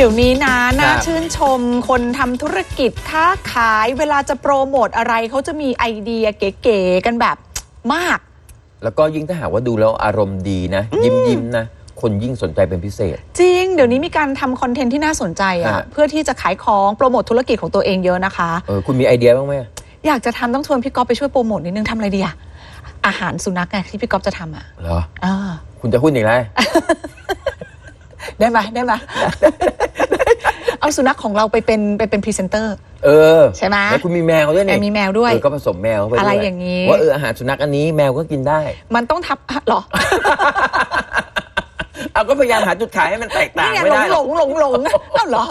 เดี๋ยวนี้นะน่าครับชื่นชมคนทำธุรกิจค้าขายเวลาจะโปรโมทอะไรเขาจะมีไอเดียเก๋ๆกันแบบมาก แล้วก็ยิ่งถ้าหากว่าดูแล้วอารมณ์ดีนะ ยิ้มยิ้มๆนะ คนยิ่งสนใจเป็นพิเศษ จริง เดี๋ยวนี้มีการทำคอนเทนต์ที่น่าสนใจอะฮะ เพื่อที่จะขายของโปรโมทธุรกิจของตัวเองเยอะนะคะ เออคุณมีไอเดียบ้างไหมอยากจะทำต้องชวนพี่ก๊อฟไปช่วยโปรโมทนิดนึงทำอะไรดีอะอาหารสุนัขไงที่พี่ก๊อฟจะทำอะเหรอ อ่าคุณจะหุ้นอีกแล้ว ได้ไหมได้ไหม เอาสุนัขของเราไปเป็นไปเป็นพรีเซนเตอร์ เออใช่ไหม แล้วคุณมีแมวด้วยนี่แอบมีแมวด้วยเออก็ผสมแมวเข้าไปด้วยอะไรอย่างนี้ว่าเอออาหารสุนัขอันนี้แมวก็กินได้ มันต้องทับหรอเอาก็พยายามหาจุดขายให้มันแตกต่างนี่ไงไม่หลได้งหหรลอกงหลงหลงเอ้าเหรอ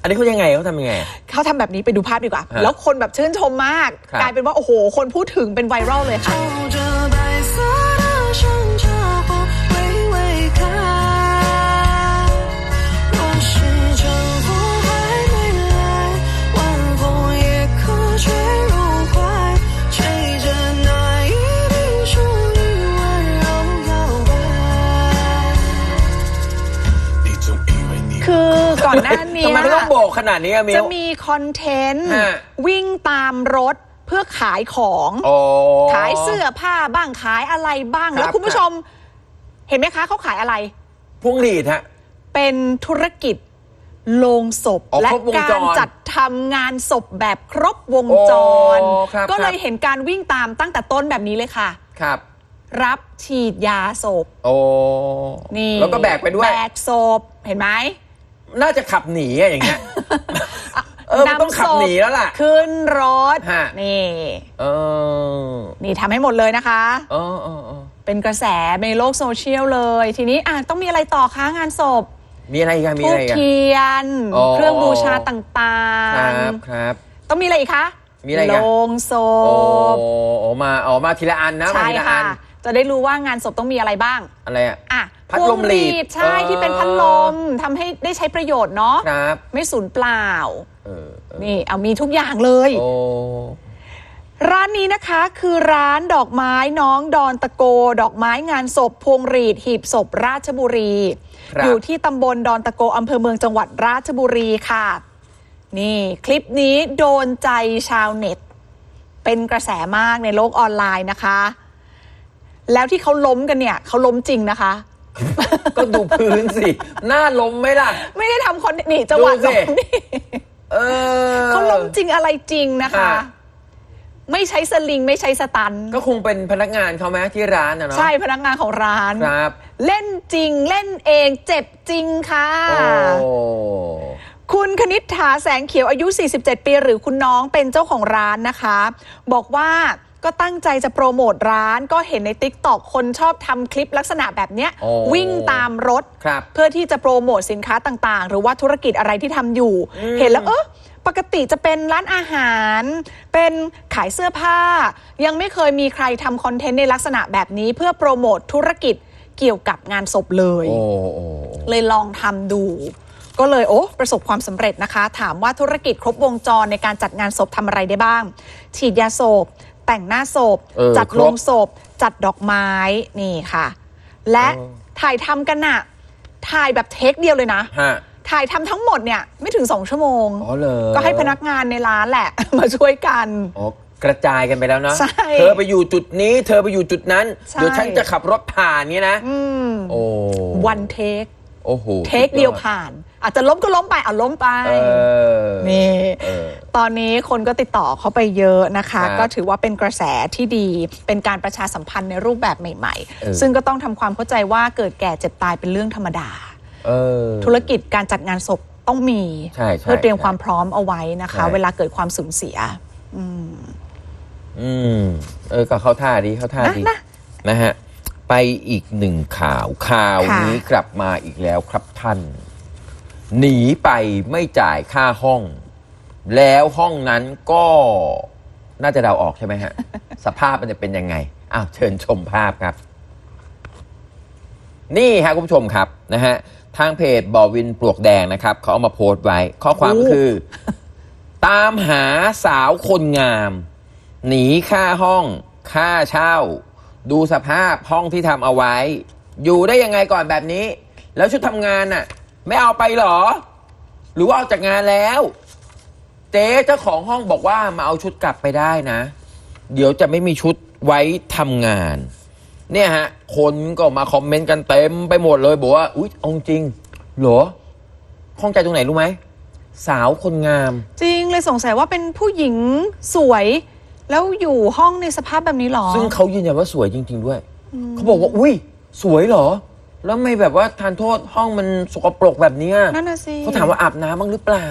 อันนี้เขายังไงเขาทำยังไง เขาทำแบบนี้ไปดูภาพดีกว่า ฮะแล้วคนแบบชื่นชมมาก ครับ กลายเป็นว่า โอ้โห คนพูดถึงเป็นไวรัลเลยค่ะ抽 อก่อนหน้านี้ทำไมเขาต้องโบกขนาดนี้อะมิจะวมีคอนเทนต์ ฮะ วิ่งตามรถเพื่อขายของ โอ้ ขายเสื้อผ้าบ้างขายอะไรบ้าง ครับ แล้วคุณผู้ชม เห็นไหมคะเขาขายอะไร พวงหลีดฮะ เป็นธุรกิจโรงศพ อ๋อและครบวงกาจรรจัดทำงานศพแบบครบวงจร โอ้ครับก็เลยครับ เห็นการวิ่งตามตั้งแต่ต้นแบบนี้เลยค่ะ ครับ รับฉีดยาศพโอ้นี่แล้วก็แบกไปด้วย แบกศพเห็นไหม น่าจะขับหนีอะอย่างเงี้ย เออมันต้องขับหนีแล้วล่ะ ขึ้นรถ ฮะ นี่ เออนี่ทำให้หมดเลยนะคะ เออเออเออเป็นกระแสในโลกโซเชียลเลย ทีนี้อะต้องมีอะไรต่อคะงานศพมีอะไรอีกันมีทูอะไรบอีกัน เทียน อ๋อ เครื่องบูชาต่าคงรับครับ ๆ ต้องมีอะไรอีกคะมีอะไรอีกโลอะงศโอ้พโอ้มาอ๋อมาทีละอันนะมาใช่ทีละอัค่ะ น จะได้รู้ว่างานศพต้องมีอะไรบ้าง อะไรอะ อะพัดลมหลีดพวงใช่เออที่เป็นพัดลมทำให้ได้ใช้ประโยชน์เนาะครับ ไม่สูญเปล่า เออเออนี่เอามีทุกอย่างเลย โอ้ ร้านนี้นะคะคือร้านดอกไม้น้องดอนตะโก ดอกไม้งานศพพวงหรีดหีบศพราชบุรี ครับ อยู่ที่ตำบลดอนตะโกอำเภอเมืองจังหวัดราชบุรีค่ะ นี่คลิปนี้โดนใจชาวเน็ต เป็นกระแสมากในโลกออนไลน์นะคะ แล้วที่เขาล้มกันเนี่ยเขาล้มจริงนะคะ ก็ดูพื้นสิหน้าล้มไหมล่ะ ไม่ได้ทำคอนนี่จังหวะดูสิ ล้มนี่เออเขาล้มจริงอะไรจริงนะคะค่ะไม่ใช้สลิงไม่ใช้สตันก็คงเป็นพนักงานเขาไหมที่ร้านนะเนาะใช่พนักงานของร้าน ครับเล่นจริงเล่นเองเจ็บจริงค่ะ โอ้คุณคณิษฐาแสงเขียวอายุ 47 ปี หรือคุณน้องเป็นเจ้าของร้านนะคะ บอกว่า ก็ตั้งใจจะโปรโมทร้านก็เห็นใน t ิ k t o k คนชอบทำคลิปลักษณะแบบเนี้ยโอ้วิ่งตามรถครับเพื่อที่จะโปรโมทสินค้าต่างๆ หรือว่าธุรกิจอะไรที่ทำอยู่ เห็นแล้วเออปกติจะเป็นร้านอาหาร เป็นขายเสื้อผ้า ยังไม่เคยมีใครทำคอนเทนต์ในลักษณะแบบนี้ เพื่อโปรโมทธุรกิจเกี่ยวกับงานศพเลยโอ้โอ้เลยลองทำดู ก็เลยโอ้ประสบความสำเร็จนะคะ ถามว่าธุรกิจครบวงจรในการจัดงานศพทำอะไรได้บ้าง ฉีดยาศพ แต่งหน้าศพ เออจัดครบโลงศพ จัดดอกไม้นี่ค่ะ และเออถ่ายทำกันน่ะ ถ่ายแบบเทคเดียวเลยนะ ฮะถ่ายทำทั้งหมดเนี่ยไม่ถึงสองชั่วโมง อ๋อเลยก็ให้พนักงานในร้านแหละ มาช่วยกัน อ๋อกระจายกันไปแล้วเนาะใช่เธอไปอยู่จุดนี้ เธอไปอยู่จุดนั้น ใช่ เดี๋ยวฉันจะขับรถผ่านเงี้ยนะ อืมโอ้วันเทค โอ้โหเทคเดียวผ่าน อาจจะล้มก็ล้มไปอะล้มไปเออนี่เออตอนนี้คนก็ติดต่อเข้าไปเยอะนะคะครับก็ถือว่าเป็นกระแสที่ดี เป็นการประชาสัมพันธ์ในรูปแบบใหม่เออๆซึ่งก็ต้องทำความเข้าใจว่าเกิดแก่เจ็บตายเป็นเรื่องธรรมดาเออธุรกิจการจัดงานศพต้องมีใช่ใช่เพื่อเตรียมใช่ความพร้อมเอาไว้นะคะใช่เวลาเกิดความสูญเสียอืม เออ ก็เข้าท่าดีเข้าท่านะดีนะนะฮะ ไปอีกหนึ่งข่าวข่าวค่ะนี้กลับมาอีกแล้วครับท่าน หนีไปไม่จ่ายค่าห้อง แล้วห้องนั้นก็น่าจะเดาออกใช่ไหมฮะ สภาพมันจะเป็นยังไงอ้าวเชิญชมภาพครับ นี่ฮะคุณผู้ชมครับนะฮะทางเพจบอวินปลวกแดงนะครับเขาเอามาโพสต์ไว้ ข้อความโอ้คือ ตามหาสาวคนงาม หนีค่าห้อง ค่าเช่า ดูสภาพห้องที่ทำเอาไว้ อยู่ได้ยังไงก่อนแบบนี้ แล้วชุดทำงานน่ะ ไม่เอาไปเหรอ หรือว่าออกจากงานแล้ว เจ๊เจ้าของห้องบอกว่ามาเอาชุดกลับไปได้นะ เดี๋ยวจะไม่มีชุดไว้ทำงาน เนี่ยฮะ คนก็มาคอมเมนต์กันเต็มไปหมดเลยบอกว่าอุ๊ยเอาจริงเหรอข้องใจตรงไหนรู้ไหมสาวคนงาม จริงเลยสงสัยว่าเป็นผู้หญิงสวย แล้วอยู่ห้องในสภาพแบบนี้หรอ ซึ่งเขายืนยันว่าสวยจริง ๆ ด้วย เขาบอกว่า อุ้ยสวยเหรอ แล้วไม่แบบว่าทานโทษห้องมันสกปรกแบบเนี้ยนั่นน่ะสิเขาถามว่าอาบน้ำบ้างหรือเปล่า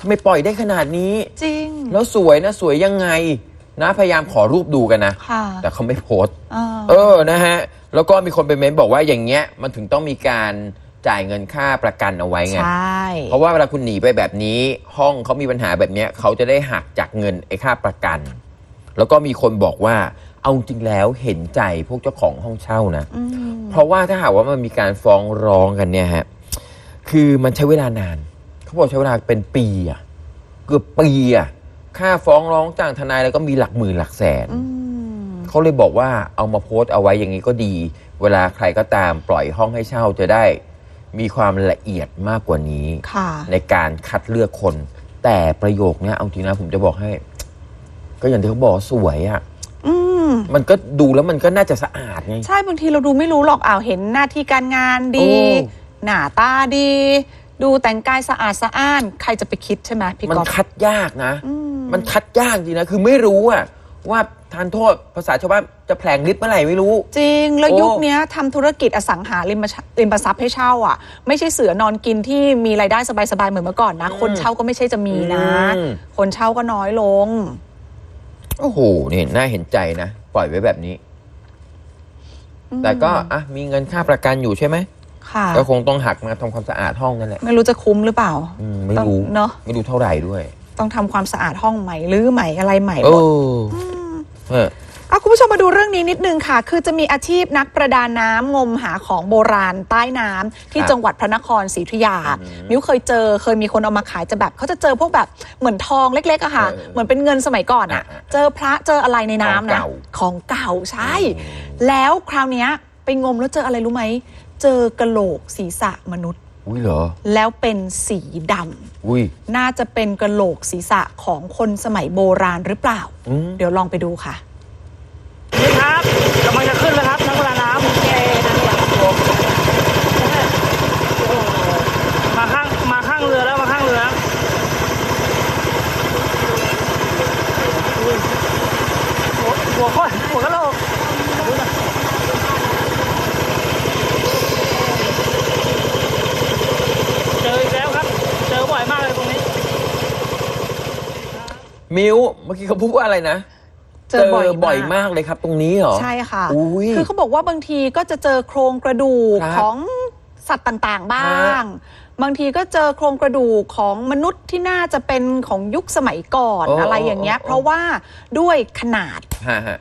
ทำไมปล่อยได้ขนาดนี้ จริง แล้วสวยนะสวยยังไง นะพยายามขอรูปดูกันนะค่ะแต่เขาไม่โพสต์อ่าเออนะฮะ แล้วก็มีคนไปเม้นบอกว่าอย่างเงี้ยมันถึงต้องมีการจ่ายเงินค่าประกันเอาไว้ไง ใช่ เพราะว่าเวลาคุณหนีไปแบบนี้ ห้องเขามีปัญหาแบบเนี้ยเขาจะได้หักจากเงินไอ้ค่าประกัน แล้วก็มีคนบอกว่า เอาจริงแล้วเห็นใจพวกเจ้าของห้องเช่านะ อืมเพราะว่าถ้าหากว่ามันมีการฟ้องร้องกันเนี่ยฮะ คือมันใช้เวลานาน เขาบอกใช้เวลาเป็นปีอะเกือบปีอะค่าฟ้องร้องจ้างทนายแล้วก็มีหลักหมื่นหลักแสน อืมเขาเลยบอกว่าเอามาโพสต์เอาไว้อย่างนี้ก็ดี เวลาใครก็ตามปล่อยห้องให้เช่าจะได้ มีความละเอียดมากกว่านี้ ค่ะ ในการคัดเลือกคน แต่ประโยคเนี้ยเอาจริงนะผมจะบอกให้ ก็อย่างที่เขาบอกสวยอะ่ะอืม มันก็ดูแล้วมันก็น่าจะสะอาดไง ใช่บางทีเราดูไม่รู้หรอกอ้าวเห็นหน้าที่การงานดี โอ้ หน้าตาดี ดูแต่งกายสะอาดสะอ้าน ใครจะไปคิดใช่ไหมพี่มันก๊อฟคัดยากนะอืมมันคัดยากจริงนะคือไม่รู้อะว่าทานโทษภาษาชาวบ้านจะแผลงฤทธิ์เมื่อไหร่ไม่รู้ จริง แล้วโอ้ ยุคเนี้ยทำธุรกิจอสังหาริมชริมทรัพย์ให้เช่าอะ ไม่ใช่เสือนอนกินที่มีรายได้สบายๆเหมือนเมื่อก่อนนะ คนเช่าก็ไม่ใช่จะมีนะ อืม คนเช่าก็น้อยลง โอ้โหนี่น่าเห็นใจนะ ปล่อยไว้แบบนี้ แต่ก็อะมีเงินค่าประกันอยู่ใช่ไหมค่ะก็คงต้องหักมาทำความสะอาดห้องนั่นแหละ ไม่รู้จะคุ้มหรือเปล่าอืมไม่ต้องรู้เนอะไม่รู้เท่าไหร่ด้วย ต้องทำความสะอาดห้องใหม่รื้อใหม่อะไรใหม่หเอมดอ เออเอาคุณผู้ชมมาดูเรื่องนี้นิดนึงค่ะ คือจะมีอาชีพนักประดาน้ำงมหาของโบราณใต้น้ำที่ครับจังหวัดพระนครศรีอยุธยาอืมมิ้วเคยเจอเคยมีคนเอามาขายจะแบบเขาจะเจอพวกแบบเหมือนทองเล็กๆอะค่ะเออเหมือนเป็นเงินสมัยก่อนอะอ่าเจอพระเจออะไรในน้ำนะของเก่าของเก่าใช่อืมแล้วคราวเนี้ยไปงมแล้วเจออะไรรู้ไหมเจอกระโหลกศีรษะมนุษย์อุ้ยเหรอแล้วเป็นสีดำอุ้ยน่าจะเป็นกระโหลกศีรษะของคนสมัยโบราณหรือเปล่าอืมเดี๋ยวลองไปดูค่ะ นี่ครับกำลังจะขึ้นแล้วครับนักประดาน้ำเอนั่นแหละครับผมโอ้โหมาข้างมาข้างเรือแล้วมาข้างเรือแล้วอุ้ยหัวดข้อหัวกะโหลกเจออีกแล้วครับ เจอบ่อยมากเลยตรงนี้ มิวเมื่อกี้เขาพูดว่าอะไรนะ เจอบ่อยบ่อยมากมากเลยครับ ตรงนี้เหรอ ใช่ค่ะอุ้ยคือเขาบอกว่าบางทีก็จะเจอโครงกระดูกครับของสัตว์ต่างๆ บ้าฮะงบางทีก็เจอโครงกระดูกของมนุษย์ที่น่าจะเป็นของยุคสมัยก่อนโอ้อะไรอย่างเงี้ยโอ้โอ้เพราะว่าด้วยขนาดฮะฮะ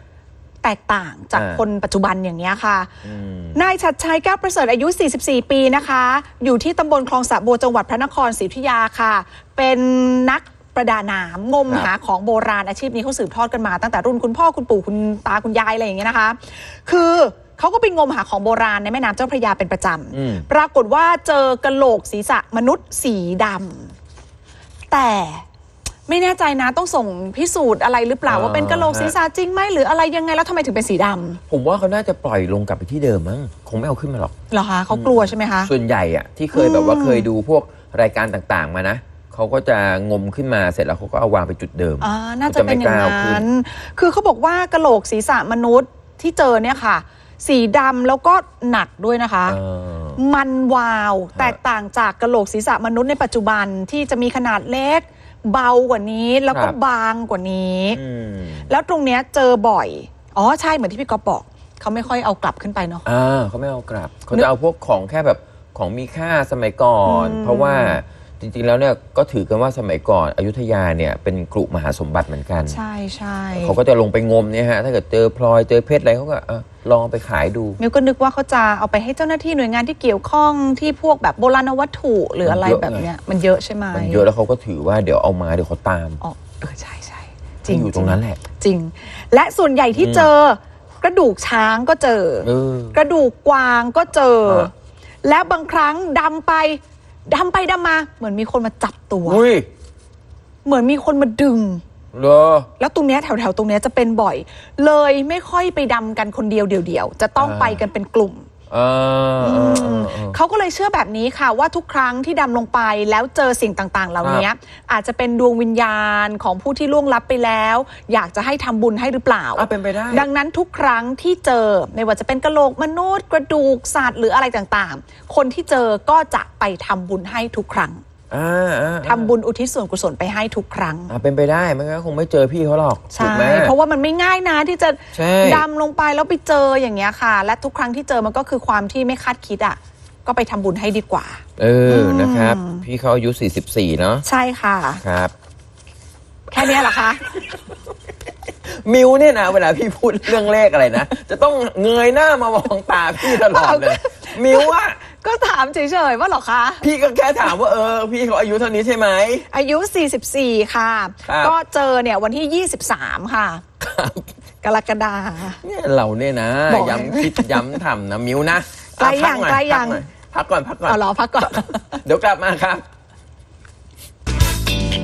แตกต่างจากอ่าคนปัจจุบันอย่างเงี้ยค่ะอืมนายชัดชัยแก้วประเสริฐอายุ 44 ปีนะคะ อยู่ที่ตำบลคลองสะบัวจังหวัดพระนครศรีอยุธยาค่ะ เป็นนัก ประดาน้ำงมครับหาของโบราณอาชีพนี้เขาสืบทอดกันมาตั้งแต่รุ่นคุณพ่อคุณปู่คุณตาคุณยายอะไรอย่างเงี้ยนะคะ คือเขาก็ไปงมหาของโบราณในแม่น้ำเจ้าพระยาเป็นประจอืมำปรากฏว่าเจอกระโหลกศีรษะมนุษย์สีดำแต่ไม่แน่ใจนะต้องส่งพิสูจน์อะไรหรือเปล่าอ่าว่าเป็นกระโหลกศีรษะจริงไหมหรืออะไรยังไงแล้วทำไมถึงเป็นสีดำผมว่าเขาน่าจะปล่อยลงกลับไปที่เดิมมั้งคงไม่เอาขึ้นมาหรอกเหรอคะเขากลัวใช่ไหมคะส่วนใหญ่อะที่เคยแบบว่าเคยดูพวกรายการต่างๆมานะ เขาก็จะงมขึ้นมาเสร็จแล้วเขาก็เอาวางไปจุดเดิมอ่าน่าจะเป็นอย่างเขาจะไม่กล้าเอาขึ้นั้นนคือเขาบอกว่ากระโหลกศีรษะมนุษย์ที่เจอเนี่ยค่ะ สีดำแล้วก็หนักด้วยนะคะเออมันวาวแตกต่างจากกระโหลกศีรษะมนุษย์ในปัจจุบันที่จะมีขนาดเล็ก เบากว่านี้แล้วก็ครับบางกว่านี้อืมแล้วตรงเนี้ยเจอบ่อย อ๋อใช่เหมือนที่พี่ก๊อฟบอกเขาไม่ค่อยเอากลับขึ้นไปเนาะอ่าเขาไม่เอากลับ เขาจะเอาพวกของแค่แบบของมีค่าสมัยก่อนอืมเพราะว่า จริงๆแล้วเนี่ยก็ถือกันว่าสมัยก่อนอยุธยาเนี่ยเป็นกลุ่มมหาสมบัติเหมือนกัน ใช่ใช่เขาก็จะลงไปงมเนี่ยฮะถ้าเกิดเจอพลอยเจอเพชรอะไรเขาก็เออลองเอาไปขายดูมิวก็นึกว่าเขาจะเอาไปให้เจ้าหน้าที่หน่วยงานที่เกี่ยวข้องที่พวกแบบโบราณวัตถุหรืออะไรมันเยอะแบบเนี้ยมันเยอะใช่ไหมมันเยอะแล้วเขาก็ถือว่าเดี๋ยวเอามาเดี๋ยวเขาตามอ๋อเออใช่ใช่จที่ริงอยู่ตรงนั้นแหละจริง และส่วนใหญ่ที่เจอกระดูกช้างก็เจอเออกระดูกกวางก็เจอฮะและบางครั้งดำไป ดำไปดำมา เหมือนมีคนมาจับตัว อุ้ยเหมือนมีคนมาดึง เหรอ แล้วตรงเนี้ยแถวๆ ตรงเนี้ยจะเป็นบ่อย เลยไม่ค่อยไปดำกันคนเดียวเดี่ยวๆ จะต้องอ่าไปกันเป็นกลุ่ม เออเออเออเออ เขาก็เลยเชื่อแบบนี้ค่ะว่าทุกครั้งที่ดำลงไปแล้วเจอสิ่งต่างๆ เหล่านี้ อาจจะเป็นดวงวิญญาณของผู้ที่ล่วงลับไปแล้ว อยากจะให้ทำบุญให้หรือเปล่า อะเป็นไปได้ ดังนั้นทุกครั้งที่เจอไม่ว่าจะเป็นกระโหลกมนุษย์กระดูกสัตว์หรืออะไรต่างๆ คนที่เจอก็จะไปทำบุญให้ทุกครั้งอ่าอ่า ทำบุญอุทิศส่วนกุศลไปให้ทุกครั้งอ่าเป็นไปได้ไม่งั้นคงไม่เจอพี่เขาหรอกถูใช่กไหมเพราะว่ามันไม่ง่ายนะที่จะใช่ดำลงไปแล้วไปเจออย่างเงี้ยค่ะ และทุกครั้งที่เจอมันก็คือความที่ไม่คาดคิดอะก็ไปทำบุญให้ดีกว่า เออนะครับ พี่เขาอายุ 44 เนาะใช่ค่ะครับ แค่เนี้ยเหรอคะมิวเนี่ยนะเวลาพี่พูดเรื่องเลขอะไรนะ จะต้องเงยหน้ามามองตาพี่ตลอดเลย มิวอะ ก็ถามเฉยๆว่าเหรอคะ พี่ก็แค่ถามว่าเออ พี่เขาอายุเท่านี้ใช่ไหม อายุ 44 ค่ะ ครับ ก็เจอเนี่ยวันที่ 23 ค่ะกรกฎา เนี่ยเราเนี่ยนะ บอกย้ำคิดย้ำทำนะ มิวนะไกลยังอะพัหน่อไกลยังพักหน่อพักก่อนพักก่อน เอาเหรอพักก่อน เดี๋ยวกลับมาครับ